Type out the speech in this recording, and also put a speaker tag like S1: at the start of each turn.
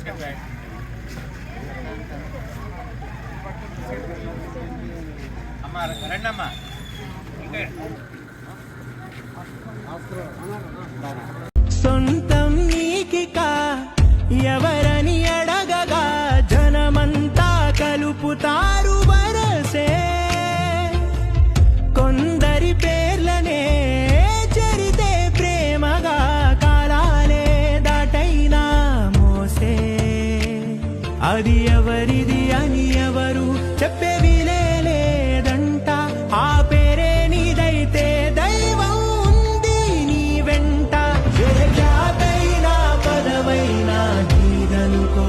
S1: చెప్పు అమ్మా రండమ్మా. సొంతం
S2: అది ఎవరిది అని ఎవరు చెప్పేవి లేదంట. ఆ పేరే నీదైతే దైవం ఉంది నీ వెంట. పదవైనా నీదనుకో